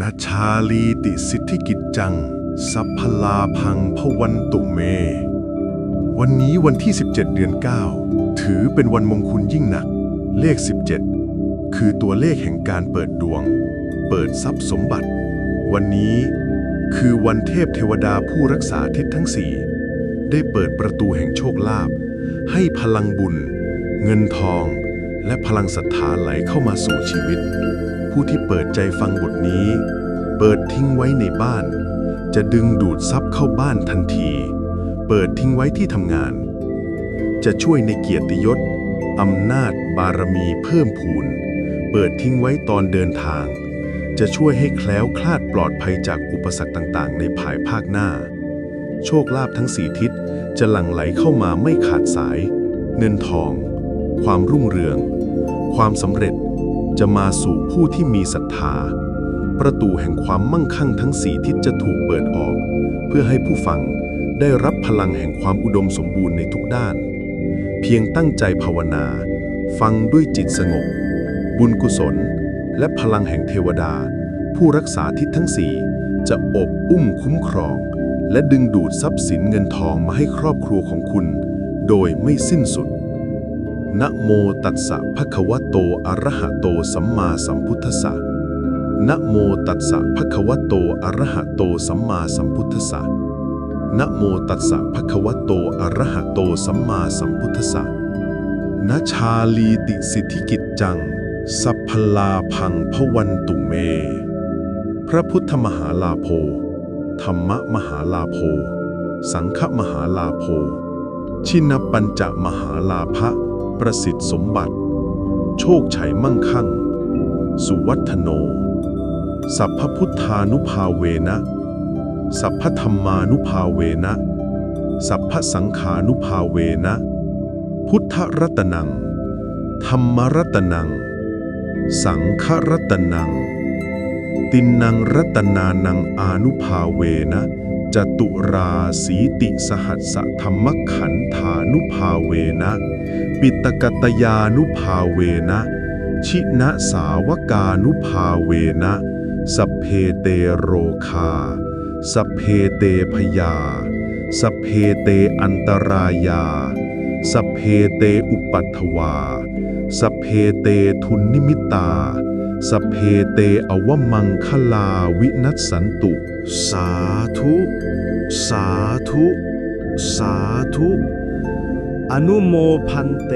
นาชาลีติสิทธิกิจจัง สัพพลาพังพวันตุเม วันนี้วันที่ 17 เดือน 9 ถือเป็นวันมงคลยิ่งหนัก เลข 17 คือตัวเลขแห่งการเปิดดวง เปิดทรัพย์สมบัติ วันนี้คือวันเทพเทวดาผู้รักษาทิศทั้งสี่ได้เปิดประตูแห่งโชคลาภให้พลังบุญ เงินทอง และพลังศรัทธาไหลเข้ามาสู่ชีวิต ผู้ที่เปิดใจฟังบทนี้ เปิดทิ้งไว้ในบ้าน จะดึงดูดทรัพย์เข้าบ้านทันที เปิดทิ้งไว้ที่ทำงาน จะช่วยในเกียรติยศอำนาจบารมีเพิ่มพูน เปิดทิ้งไว้ตอนเดินทาง จะช่วยให้แคล้วคลาดปลอดภัยจากอุปสรรคต่างๆ ในภายภาคหน้า โชคลาภทั้งสี่ทิศจะหลั่งไหลเข้ามาไม่ขาดสาย เงินทอง ความรุ่งเรือง ความสำเร็จ จะมาสู่ผู้ที่มีศรัทธา ประตูแห่งความมั่งคั่งทั้งสี่ทิศจะถูกเปิดออก เพื่อให้ผู้ฟังได้รับพลังแห่งความอุดมสมบูรณ์ในทุกด้าน เพียงตั้งใจภาวนา ฟังด้วยจิตสงบ บุญกุศล และพลังแห่งเทวดา ผู้รักษาทิศทั้งสี่จะอบอุ้มคุ้มครอง และดึงดูดทรัพย์สินเงินทองมาให้ครอบครัวของคุณ โดยไม่สิ้นสุด นะโมตัสสะภะคะวะโตอะระหะโตสัมมาสัมพุทธัสสะนะโมตัสสะภะคะวะโตอะระหะโตสัมมาสัมพุทธัสสะนะโมตัสสะภะคะวะโตอะระหะโตสัมมาสัมพุทธัสสะนะชาลีติสิทธิกิจจัง สัพพลาพังพวันตุเม พระพุทธมหาลาโภธรรมมหาลาโภสังฆมหาลาโภชินปัญจมหาลาภะ ประสิทธิ์สมบัติ โชคชัยมั่งคั่ง สุวัฒโน สัพพพุทธานุภาเวนะ สัพพธรรมานุภาเวนะ สัพพสังขานุภาเวนะ พุทธรัตนัง ธรรมรัตนัง สังฆรัตนัง ตินังรัตนานังอานุภาเวนะ จตุราสีติสหัสธรรมขันธานุภาเวนะ ปิตกตยานุภาเวนะ ชินะสาวกานุภาเวนะ สเพเตโรคา สเพเตพยา สเพเตอันตรายา สเพเตอุปัตถวา สเพเตทุนนิมิตา สเพเตอวมังคลาวินัสสันตุ สาธุ สาธุ สาธุ อนุโมพันเต